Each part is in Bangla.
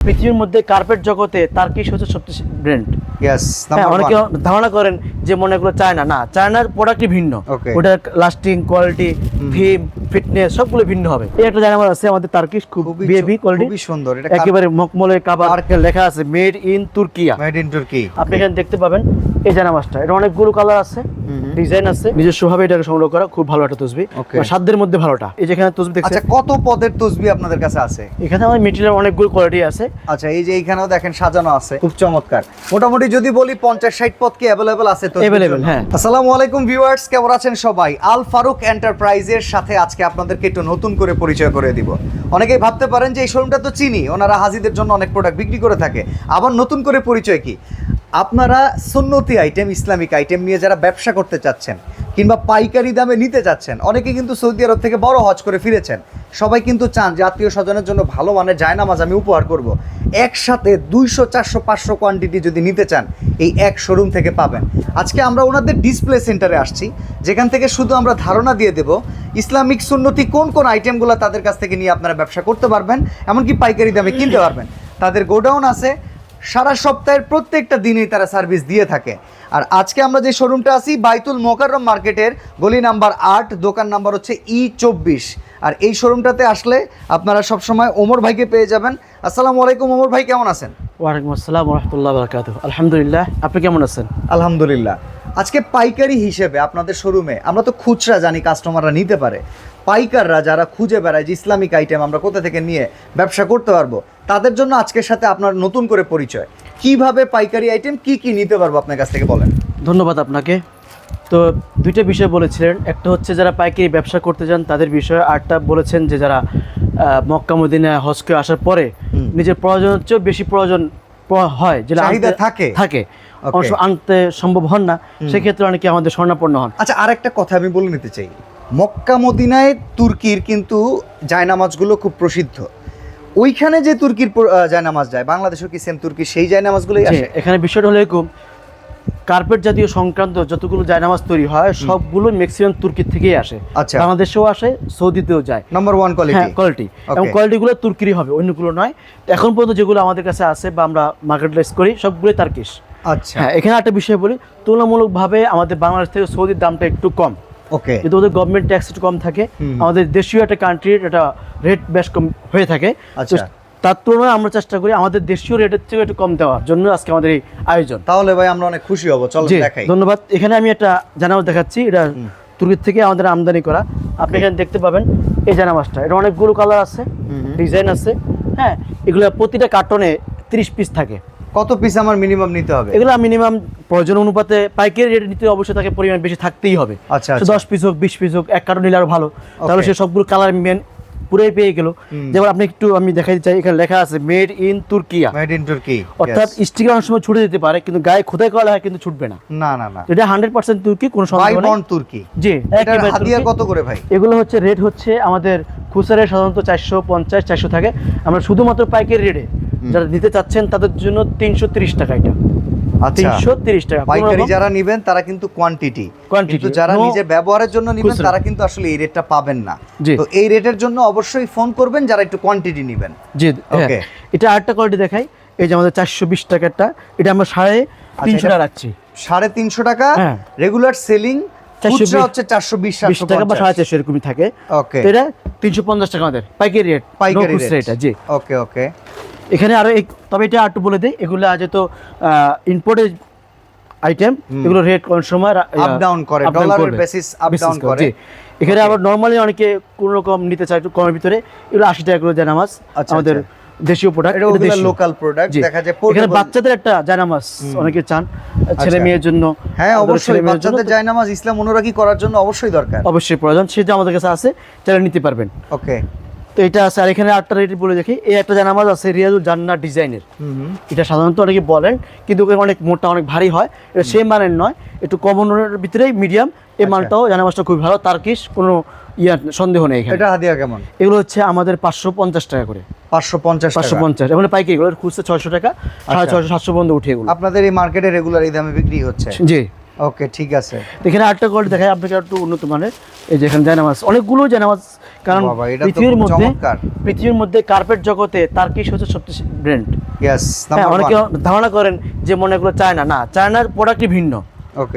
পৃথিবীর মধ্যে কার্পেট জগতে তার্কিশ হচ্ছে সবচেয়ে ব্র্যান্ড অনেকে ধারণা করেন যে মনে এগুলো চায়না না চায়নার প্রোডাক্টই ভিন্ন। ওটা ওটার লাস্টিং কোয়ালিটি থিম ফিটনেস সবগুলো ভিন্ন হবে। এই একটা জানামার আছে আমাদের তার্কিশ খুব বিএবি কোয়ালিটি খুবই সুন্দর। এটা একেবারে মকমলে কাবার লেখা আছে made in Turkiye made in Turkey আপনি এখানে দেখতে পাবেন এই জানামাজটা এটা অনেকগুলো কালার আছে ডিজাইন আছে। নিজস্ব ভাবে এটাকে সংগ্রহ করা খুব ভালো একটা তসবি। সাধ্যের মধ্যে ভালোটা। এই যেখানে তসবি দেখছেন। আচ্ছা কত পদের তসবি আপনাদের কাছে আছে? এখানে আমার মেটেরিয়াল অনেকগুলো কোয়ালিটি আছে। আচ্ছা এই যে এইখানেও দেখেন সাজানো আছে। খুব চমৎকার। মোটামুটি যদি বলি পঞ্চাশ ষাট পদ কি অ্যাভেলেবল আছে তো হ্যাঁ। আসসালামু আলাইকুম ভিউয়ার্স কেমন আছেন সবাই? আল ফারুক এন্টারপ্রাইজের সাথে আজকে আপনাদেরকে একটু নতুন করে পরিচয় করে দিব। অনেকেই ভাবতে পারেন যে এই শোরুমটা তো চিনি, ওনারা হাজিদের জন্য অনেক প্রোডাক্ট বিক্রি করে থাকে। আবার নতুন করে পরিচয় কি? আপনারা সুন্নতি আইটেম ইসলামিক আইটেম নিয়ে যারা ব্যবসা করতে চাচ্ছেন কিংবা পাইকারি দামে নিতে চাচ্ছেন, অনেকে কিন্তু সৌদি আরব থেকে বড় হজ করে ফিরেছেন। সবাই কিন্তু চান যে আত্মীয় স্বজনের জন্য ভালো মানের জায়নামাজ আমি উপহার করব। একসাথে দুইশো, চারশো, পাঁচশো কোয়ান্টিটি যদি নিতে চান, এই এক শোরুম থেকে পাবেন। আজকে আমরা ওনাদের ডিসপ্লে সেন্টারে আসছি, যেখান থেকে শুধু আমরা ধারণা দিয়ে দেব ইসলামিক সুন্নতি কোন কোন আইটেমগুলো তাদের কাছ থেকে নিয়ে আপনারা ব্যবসা করতে পারবেন এমনকি পাইকারি দামে কিনতে পারবেন। তাদের গোডাউন আছে সারা সপ্তাহের প্রত্যেকটা দিনেই তারা সার্ভিস দিয়ে থাকে। আর আজকে আমরা যে শোরুমটা আছি বাইতুল মোকাররম মার্কেটের গলি নাম্বার আট দোকান নাম্বার হচ্ছে ই চব্বিশ। আর এই শোরুমটাতে আসলে আপনারা সবসময় ওমর ভাইকে পেয়ে যাবেন। আসসালামু আলাইকুম ওমর ভাই কেমন আছেন? ওয়ালাইকুম আসসালাম রহমতুল্লাহ বরকাত আলহামদুলিল্লাহ আপনি কেমন আছেন? আলহামদুলিল্লাহ। আজকে পাইকারি হিসেবে আপনাদের শোরুমে আমরা তো খুচরা জানি কাস্টমাররা নিতে পারে। পাইকাররা যারা খুঁজে বেড়ায় যে ইসলামিক আইটেম আমরা কোথা থেকে নিয়ে ব্যবসা করতে পারব তাদের জন্য আজকের সাথে আপনার নতুন করে পরিচয়। কীভাবে পাইকারি আইটেম কি কি নিতে পারব আপনার কাছ থেকে বলেন। ধন্যবাদ আপনাকে। তো দুইটা বিষয় বলেছিলেন একটা হচ্ছে যারা পাইকারি ব্যবসা করতে চান তাদের বিষয়ে আরটা বলেছেন যে যারা মক্কা মদিনা হজকে আসার পরে নিজের প্রয়োজন চেয়েও বেশি প্রয়োজন হয় যেটা থাকে। থাকে। অবশ্য আনতে সম্ভব হন না সেক্ষেত্রে অনেকে আমাদের স্বর্ণাপন্ন হন। আচ্ছা আরেকটা কথা আমি বলে নিতে চাই। মক্কা মদিনায় তুর্কির কিন্তু জায়নামাজগুলো খুব প্রসিদ্ধ। ওইখানে যে তুর্কির জায়নামাজ যায় বাংলাদেশেও কি সেম তুর্কি সেই জায়নামাজগুলোই আসে? এখানে বিষয়টা হলো এরকম কার্পেট জাতীয় সংক্রান্ত যতগুলো জায়নামাজ তৈরি হয় সবগুলো ম্যাক্সিমাম তুর্কির থেকেই আসে। আচ্ছা। বাংলাদেশেও আসে সৌদিতেও যায়। নাম্বার ওয়ান কোয়ালিটি কোয়ালিটি এবং. কোয়ালিটিগুলো তুর্কিরই হবে অন্যগুলো নয়। এখন পর্যন্ত যেগুলো আমাদের কাছে আছে বা আমরা মার্কেটলাইজ করি সবগুলোই তার্কিশ। আচ্ছা। হ্যাঁ এখানে একটা বিষয় বলি তুলনামূলকভাবে আমাদের বাংলাদেশ থেকে সৌদির দামটা একটু কম। ওকে। কিন্তু ওদের গভর্নমেন্ট ট্যাক্স একটু কম থাকে। আমাদের দেশীয় একটা কান্ট্রির একটা রেট বেশ কম হয়ে থাকে। আচ্ছা। তার তুলনায় আমরা চেষ্টা করি আমাদের দেশীয় রেটের থেকে একটু কম দেওয়ার জন্য আজকে আমাদের এই আয়োজন। তাহলে ভাই আমরা অনেক খুশি হব চলো দেখাই। ধন্যবাদ। এখানে আমি একটা জানামাজ দেখাচ্ছি এটা তুর্কির থেকে আমাদের আমদানি করা। আপনি এখানে দেখতে পাবেন এই জানামাজটা এটা অনেকগুলো কালার আছে ডিজাইন আছে। হ্যাঁ এগুলো প্রতিটা কার্টনে তিরিশ পিস থাকে। কত পিস আমার মিনিমাম নিতে হবে? এগুলো মিনিমাম প্রয়োজন অনুপাতে পাইকারি রেট নিতে অবশ্যই তাকে পরিমাণ বেশি থাকতেই হবে। আচ্ছা, আচ্ছা। দশ পিস হোক বিশ পিস হোক এক কার্টন নিলে আরও ভালো। তাহলে সে সবগুলো কালার মেন পুরাই পেয়ে গেল। যেমন আপনি একটু আমি দেখাতে চাই এখানে লেখা আছে made in Turkiye made in Turkey অর্থাৎ স্টিকার অনেক সময় ছুটে যেতে পারে কিন্তু গায়ে খোদাই করা হয় কিন্তু ছুটবে না। না না না। এটা হান্ড্রেড পার্সেন্ট তুর্কি কোনো সন্দেহ নেই। তুর্কি জি হাদিয়া কত করে ভাই? এগুলো হচ্ছে রেট হচ্ছে আমাদের খুচরা সাধারণত চারশো পঞ্চাশ চারশো থাকে। আমরা শুধুমাত্র পাইকারি রেটে যারা নিতে চাচ্ছেন তাদের জন্য তিনশো তিরিশ টাকা এটা। আচ্ছা। তিনশো তিরিশ টাকা। পাইকারি যারা নিবেন তারা কিন্তু কোয়ান্টিটি কিন্তু যারা নিজের ব্যবহারের জন্য নিবেন তারা কিন্তু আসলে এই রেটটা পাবেন না। তো এই রেটের জন্য অবশ্যই ফোন করবেন যারা একটু কোয়ান্টিটি নিবেন। জি হ্যাঁ। Okay. এটা আরেকটা কোয়ালিটি দেখাই। এই যে আমাদের চারশো বিশ টাকারটা এটা আমরা সাড়ে তিনশো টাকা রাখছি। সাড়ে তিনশো টাকা। হ্যাঁ। রেগুলার সেলিং 420 খুচরা হচ্ছে টাকা বা সাড়ে চারশো এরকমই থাকে। ওকে। এটা তিনশো পঞ্চাশ টাকা আমাদের। পাইকারি রেট পাইকারি খুচরা এটা জি। ওকে ওকে। এখানে আরও তবে এটা একটু বলে দিই এগুলো ইম্পোর্টেড আইটেম এগুলো রেট কোন সময় down করে। এখানে আবার নর্মালি অনেকে কোন রকম নিতে চায় একটু কমের ভিতরে এগুলো আশি টাকা করে জানামাজ আচ্ছা, আমাদের দেশীয় প্রোডাক্ট এটা ওগুলো লোকাল প্রোডাক্ট দেখা যায় এখানে বাচ্চাদের একটা জানামাজ অনেকে চান ছেলে মেয়ের জন্য হ্যাঁ অবশ্যই বাচ্চাদের জায়নামাজ ইসলাম অনুরাগী করার জন্য অবশ্যই দরকার। অবশ্যই প্রয়োজন সেটা আমাদের কাছে আছে সেটা নিতে পারবেন। ওকে। তো এটা আছে আর এখানে আটটা রেট বলে দেখি এই একটা জানামাজ আছে রিয়াজুল জান্নার ডিজাইনের। এটা সাধারণত অনেকে বলেন কিন্তু অনেক মোটা অনেক ভারী হয় এটা সেম মানের নয় একটু কমনের ভিতরেই মিডিয়াম এই আচ্ছা। মালটাও জানামাজটা খুবই ভালো তার্কিশ কোনো ইয়া সন্দেহ নেই এটা হাদিয়া কেমন? এগুলো হচ্ছে আমাদের পাঁচশো পঞ্চাশ টাকা করে। পাঁচশো পঞ্চাশ পাঁচশো পঞ্চাশ এগুলো পাইকারি এগুলো খুচরা ছয়শো টাকা সাড়ে ছয়শো সাতশো পর্যন্ত উঠে এগুলো। আপনাদের এই মার্কেটে রেগুলার এই দামে বিক্রি হচ্ছে? জি। ওকে ঠিক আছে। এখানে আটটা কোয়ালিটি দেখায় আপনাকে একটু উন্নত মানের। এই যে এখানে জানামাজ অনেকগুলো জানামাজ কারণ পৃথিবীর মধ্যে পৃথিবীর মধ্যে কার্পেট জগতে তার্কিশ হচ্ছে সবচেয়ে ব্র্যান্ড অনেকে ধারণা করেন যে মনে এগুলো চায়না না চায়নার প্রোডাক্টই ভিন্ন।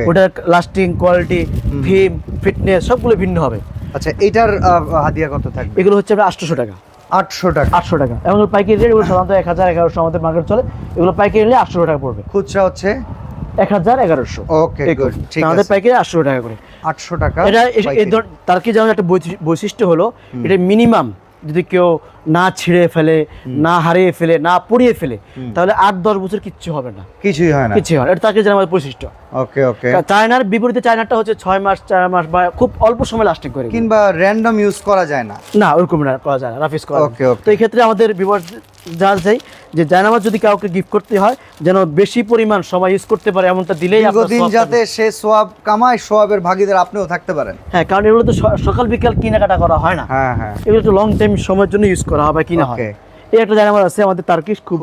ওটার লাস্টিং কোয়ালিটি থিম ফিটনেস সবগুলো ভিন্ন হবে। আচ্ছা এটার হাদিয়া কত থাকবে? এগুলো হচ্ছে আপনার আটশোশো টাকা। আটশো টাকা। আটশো টাকা। এবং পাইকারি রেট এগুলো সাধারণত এক হাজার এগারোশো আমাদের মার্কেট চলে। এগুলো পাইকারি নিলে আটশো টাকা পড়বে। খুচরা হচ্ছে? এক হাজার এগারোশো। ওকে গুড ঠিক আমাদের পাইকারি আটশো টাকা করে। আটশো টাকা এটা তার কি যেমন একটা বৈশিষ্ট্য হলো এটা মিনিমাম যদি কেউ না ছিঁড়ে ফেলে না হারিয়ে ফেলে না পড়িয়ে ফেলে তাহলে আট দশ বছর কিচ্ছু হবে না। কিছুই হয় না। কিচ্ছু হয় এটা তার কি আমাদের বৈশিষ্ট্য ওকে ওকে। চায়নার বিপরীতে চায়নাটা হচ্ছে ছয় মাস চার মাস বা খুব অল্প সময় লাস্টিং করে। কিংবা র্যান্ডম ইউজ করা যায় না। না ওরকম না করা যায় না রাফিস করা। Okay, okay. তো এই ক্ষেত্রে আমাদের বিবর জানা যায় যে জায়নামাজ যদি কাউকে গিফট করতে হয় যেন বেশি পরিমাণ সময় ইউজ করতে পারে এমনটা দিলেই সওয়াব যাতে সে সোয়াব কামায় সোয়াবের ভাগিদার আপনিও থাকতে পারেন। হ্যাঁ কারণ এগুলো তো সকাল বিকাল কেনাকাটা করা হয় না। হ্যাঁ হ্যাঁ। এগুলো তো লং টাইম সময়ের জন্য ইউজ করা হয় বা কিনা হয়। এই একটা জায়গা আছে আমাদের তার্কিশ খুব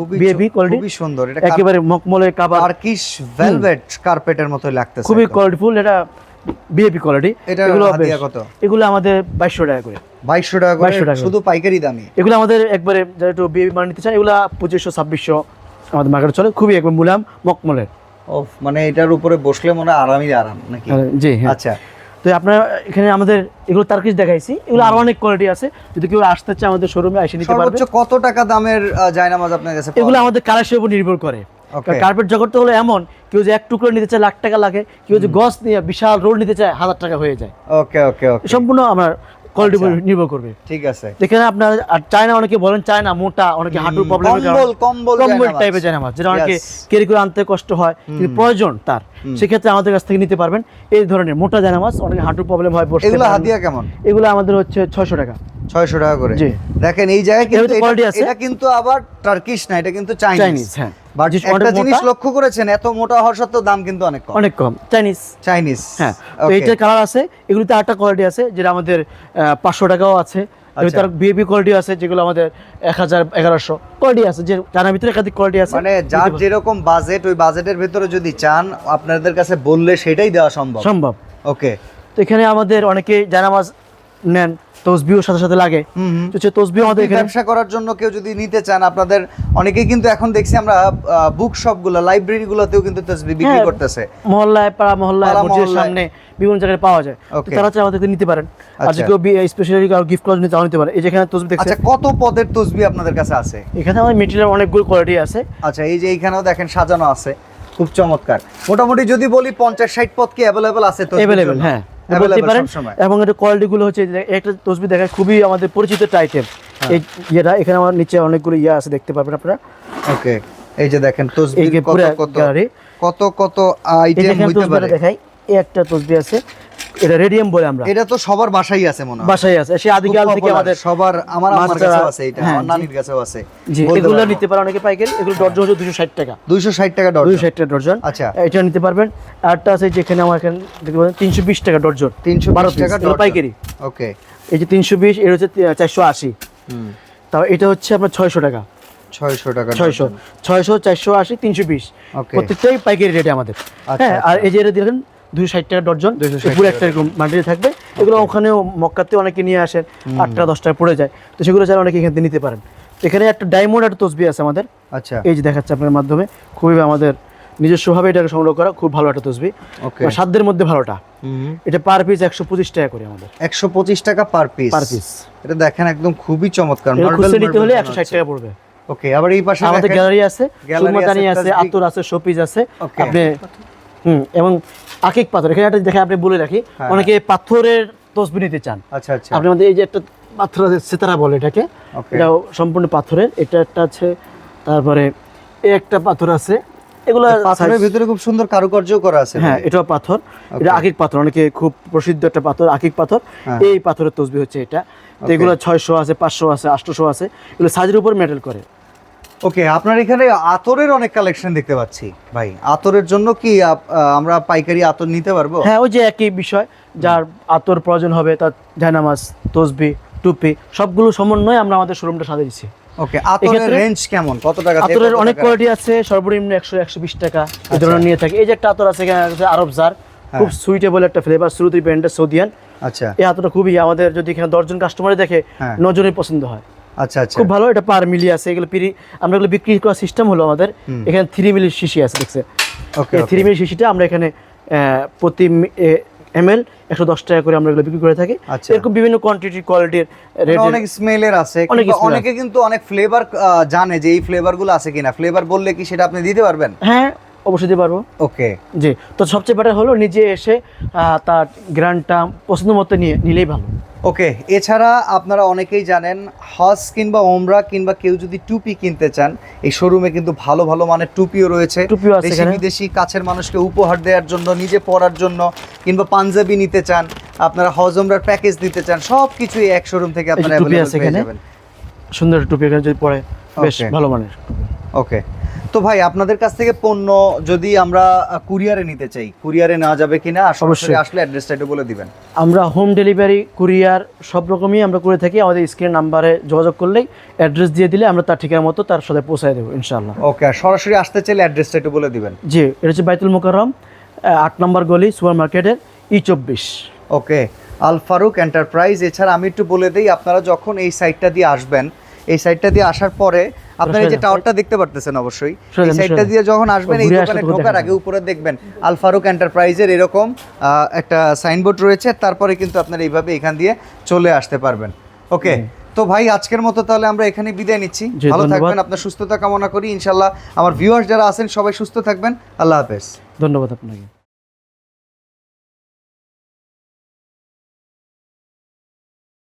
কোয়ালিটি খুবই সুন্দর। এটা একেবারে মকমলে টার্কিশ ভেলভেট কার্পেটের মতো লাগতেছে খুবই কোয়ালিটিফুল এটা কোয়ালিটি এগুলো হাদিয়া কত? এগুলো আমাদের বাইশশো টাকা করে। বাইশশো টাকা করে 2200 টাকা শুধু পাইকারি দামি এগুলো আমাদের একবারে যারা একটু বিএবি মান নিতে চান এগুলো পঁচিশশো ছাব্বিশশো আমাদের মার্কেটে চলে। খুবই একবার মুলাম মকমলের ও মানে এটার উপরে বসলে মনে হয় আরামই আরাম নাকি? জি হ্যাঁ। আচ্ছা। তো আপনার এখানে আমাদের এগুলো তার্কিশ দেখাইছি। এগুলো আরও অনেক কোয়ালিটি আছে। যদি কেউ আসতে চায় আমাদের শোরুমে এসে নিতে পারবে। সর্বোচ্চ কত টাকা দামের জায়নামাজ আপনার কাছে এগুলো আমাদের কালারের উপর নির্ভর করে. কার্পেট জগৎটা হলো এমন কেউ যে এক টুকরো নিতে চায় লাখ টাকা লাগে কেউ যে গছ নিয়ে বিশাল রোল নিতে চায় হাজার টাকা হয়ে যায়। ওকে ওকে ওকে সম্পূর্ণ আমার কোয়ালিটির উপর আচ্ছা। নির্ভর করবে। ঠিক আছে। এখানে আপনার চায়না অনেকে বলেন চায়না মোটা অনেকে হাঁটুর প্রবলেম কম্বল কম্বল কম্বল টাইপের চায়না মাছ যেটা অনেকে. ক্যারি করে আনতে কষ্ট হয় কিন্তু প্রয়োজন তার। সেক্ষেত্রে আমাদের কাছ থেকে নিতে পারবেন। এই ধরনের মোটা চায়না মাছ অনেকে হাঁটুর প্রবলেম হয় এগুলো হাতিয়া কেমন? এগুলো আমাদের হচ্ছে ছয়শো টাকা। ছয়শো টাকা করে। দেখেন এই জায়গায় কিন্তু এটা- কিন্তু আবার টার্কিশ না এটা কিন্তু চাইনিজ হ্যাঁ। একটা জিনিস লক্ষ্য করেছেন এত মোটা হওয়ার সত্ত্বেও দাম কিন্তু অনেক কম। অনেক কম। চাইনিজ চাইনিজ হ্যাঁ তো এইটার কালার আছে এগুলোতে আটটা কোয়ালিটি আছে যেটা আমাদের পাঁচশো টাকাও আছে। আচ্ছা। তার কোয়ালিটি আছে যেগুলো আমাদের এক হাজার এগারোশো। কোয়ালিটি আছে যে জানার ভিতরে একাধিক কোয়ালিটি আছে। মানে যার যেরকম বাজেট ওই বাজেটের ভিতরে যদি চান আপনাদের কাছে বললে সেটাই দেওয়া সম্ভব। সম্ভব। ওকে তো এখানে আমাদের অনেকে জানামাজ নেন। তসবিও সাথে সাথে লাগে। তো সে তসবিও আমাদের এখানে ব্যবসা করার জন্য কেউ যদি নিতে চান আপনাদের অনেকেই কিন্তু এখন দেখছি আমরা বুক শপগুলো লাইব্রেরি গুলোতেও কিন্তু তসবি বিক্রি হ্যাঁ, করতেছে। মহল্লায় পাড়া মহল্লায় মসজিদের সামনে বিভিন্ন জায়গায় পাওয়া যায়। তারা চাই আমাদের নিতে পারেন। আর আচ্ছা। যে কেউ স্পেশালি কারও গিফট করার জন্য নিতে পারে। এই যেখানে তসবি আচ্ছা কত পদের তসবি আপনাদের কাছে আছে? এখানে আমাদের মেটেরিয়াল অনেকগুলো কোয়ালিটি আছে। আচ্ছা এই যে এইখানেও দেখেন সাজানো আছে। খুব চমৎকার। মোটামুটি যদি বলি পঞ্চাশ ষাট পদ কি অ্যাভেলেবেল আছে অ্যাভেলেবেল হ্যাঁ। বলতে পারেন এবং এটা কোয়ালিটি গুলো হচ্ছে একটা তসবি দেখায় খুবই আমাদের পরিচিত আইটেম হ্যাঁ। এই ইয়েটা এখানে আমার নিচে অনেকগুলো ইয়ে আছে দেখতে পাবেন আপনারা। ওকে এই যে দেখেন তসবি কত কত। কত কত আইটেম হইতে পারে। দেখাই এই একটা তসবি আছে। এটা রেডিয়াম বলে আমরা। এটা তো সবার বাসায় আছে মনে হয়। বাসায় আছে। সে আদিকাল থেকে আমাদের সবার আমার আমার কাছেও আছে এটা হ্যাঁ, আমার নানির কাছেও আছে। জি এগুলো নিতে পারে অনেকে পাইকারি এগুলো ডর্জন হচ্ছে দুশো ষাট টাকা। 260 টাকা ডজন ষাট টাকা ডর্জন। আচ্ছা। এটা নিতে পারবেন। আরটা আছে যেখানে আমার এখানে দেখতে তিনশো বিশ টাকা ডর্জন। 320 টাকা ডজন। পাইকারি। ওকে। এই যে তিনশো বিশ এর হচ্ছে চারশো আশি। হুম। তাও এটা হচ্ছে আপনার ছয়শো টাকা। 600 টাকা ছয়শো। ডজন। ছয়শো চারশো আশি তিনশো বিশ। Okay. প্রত্যেকটাই পাইকারি রেটে আমাদের। আচ্ছা, হ্যাঁ আর এই যে এটা দেখেন দুশো ষাট টাকা ডর্জন 260 পুরো একটা এরকম মাটিতে থাকবে। এগুলো ওখানেও মক্কাতে অনেকে নিয়ে আসেন। আট টাকা দশ টাকা পড়ে যায়। তো সেগুলো চাইলে অনেকে এখান থেকে নিতে পারেন। এখানে একটা ডায়মন্ড একটা তসবি আছে আমাদের। আচ্ছা। এই যে দেখাচ্ছে আপনার মাধ্যমে। খুবই আমাদের নিজস্বভাবে এটাকে সংগ্রহ করা। খুব ভালো একটা তসবি সাধ্যের মধ্যে ভালোটা। এটা পার পিস একশো পঁচিশ টাকা করে আমাদের। 125 টাকা পার পিস। Per piece. এটা দেখেন একদম খুবই চমৎকার। নিতে হলে একশো ষাট টাকা পড়বে। ওকে আবার এই পাশে আমাদের গ্যালারি আছে। সুরমাদানি আছে। আতর আছে শোপিস আছে। আপনি হুম এবং আকিক পাথর। এখানে একটা দেখে আপনি বলে রাখি হ্যাঁ। অনেকে পাথরের তসবি নিতে চান। আচ্ছা আচ্ছা। আপনি আমাদের এই যে একটা পাথর আছে সেতারা বলে এটাকে. এটা সম্পূর্ণ পাথরের। এটা একটা আছে তারপরে এই একটা পাথর আছে। এগুলো পাথরের ভিতরে খুব সুন্দর কারুকার্য করা আছে হ্যাঁ এটাও পাথর। এটা আকিক পাথর অনেকে খুব প্রসিদ্ধ একটা পাথর আকিক পাথর। হ্যাঁ। এই পাথরের তসবি হচ্ছে এটা। তো এগুলো ছয়শো আছে পাঁচশো আছে আটশোশো আছে। এগুলো সাইজের উপর মেটাল করে। ওকে আপনার এখানে আতরের অনেক কালেকশন দেখতে পাচ্ছি। ভাই আতরের জন্য কি আমরা পাইকারি আতর নিতে পারব? হ্যাঁ ওই যে একই বিষয় যার আতর প্রয়োজন হবে তার জায়নামাজ তসবি টুপি সবগুলো সমন্বয়ে আমরা আমাদের শোরুমটা সাজিয়েছি ওকে আতরের রেঞ্জ কেমন? কত টাকা আতরের অনেক কোয়ালিটি আছে সর্বনিম্ন একশো একশো বিশ টাকা এই আচ্ছা। ধরনের নিয়ে থাকে। এই যে একটা আতর আছে এখানে আরব জার খুব সুইটেবল একটা ফ্লেভার শ্রুতি ব্র্যান্ডের সৌদিয়ান আচ্ছা। এই হাতটা খুবই আমাদের যদি এখানে দশজন কাস্টমার দেখে হ্যাঁ। নজনের পছন্দ হয়। আচ্ছা আচ্ছা। খুব ভালো এটা পার মিলি আছে এগুলো পিরি আমরা এগুলো বিক্রি করার সিস্টেম হলো আমাদের। এখানে থ্রি মিলি শিশি আছে দেখছে ওকে থ্রি মিলি শিশিটা আমরা এখানে প্রতি এম এল একশো দশ টাকা করে আমরা এগুলো বিক্রি করে থাকি। আচ্ছা। এরকম বিভিন্ন কোয়ান্টিটি কোয়ালিটির রেট অনেক স্মেলের আছে অনেক কিন্তু অনেক ফ্লেভার জানে যে এই ফ্লেভারগুলো আছে কিনা। ফ্লেভার বললে কি সেটা আপনি দিতে পারবেন? হ্যাঁ অবশ্যই দিতে পারব। ওকে। জি তো সবচেয়ে বেটার হলো নিজে এসে তার গ্রান্ডটা পছন্দ মতো নিয়ে নিলেই ভালো। ওকে এছাড়া আপনারা অনেকেই জানেন হজ কিংবা ওমরা কিংবা কেউ যদি টুপি কিনতে চান এই শোরুমে কিন্তু ভালো ভালো মানের টুপিও রয়েছে। টুপিও আছে দেশি বিদেশি কাছের মানুষকে উপহার দেওয়ার জন্য নিজে পরার জন্য কিংবা পাঞ্জাবি নিতে চান আপনারা হজ ওমরার প্যাকেজ দিতে চান সব কিছুই এক শোরুম থেকে আপনারা পেয়ে যাবেন। সুন্দর টুপি এখানে যদি পরে বেশ ভালো মানের। ওকে। তো ভাই আপনাদের কাছ থেকে পণ্য যদি আমরা কুরিয়ারে নিতে চাই কুরিয়ারে নেওয়া যাবে কিনা অবশ্যই। আসলে অ্যাড্রেসটা একটু বলে দিবেন। আমরা হোম ডেলিভারি কুরিয়ার সব রকমই আমরা করে থাকি। আমাদের স্ক্রিন নাম্বারে যোগাযোগ করলেই অ্যাড্রেস দিয়ে দিলে আমরা তার ঠিকানা মতো তার সাথে পৌঁছায় দেবো ইনশাল্লাহ ওকে সরাসরি আসতে চাইলে অ্যাড্রেসটা একটু বলে দিবেন। জি এটা হচ্ছে বাইতুল মোকাররম আট নম্বর গলি সুপার মার্কেটের ই চব্বিশ। Okay Al Farooq enterprise. এছাড়া আমি একটু বলে দিই আপনারা যখন এই সাইটটা দিয়ে আসবেন এই সাইটটা দিয়ে আসার পরে আপনারা এই যে। টাওয়ারটা দেখতে পারতেছেন অবশ্যই। এই সাইটটা সোজা। দিয়ে যখন আসবেন এই দোকানে ঢোকার আগে উপরে দেখবেন আল ফারুক এন্টারপ্রাইজের এরকম একটা সাইনবোর্ড রয়েছে। তারপরে কিন্তু আপনারা এইভাবে এখান দিয়ে চলে আসতে পারবেন। ওকে তো ভাই আজকের মতো তাহলে আমরা এখানে বিদায় নিচ্ছি। ভালো থাকবেন আপনার সুস্থতা কামনা করি। ইনশাল্লাহ আমার ভিউয়ার্স যারা আছেন সবাই সুস্থ থাকবেন। আল্লাহ হাফেজ। ধন্যবাদ আপনাকে।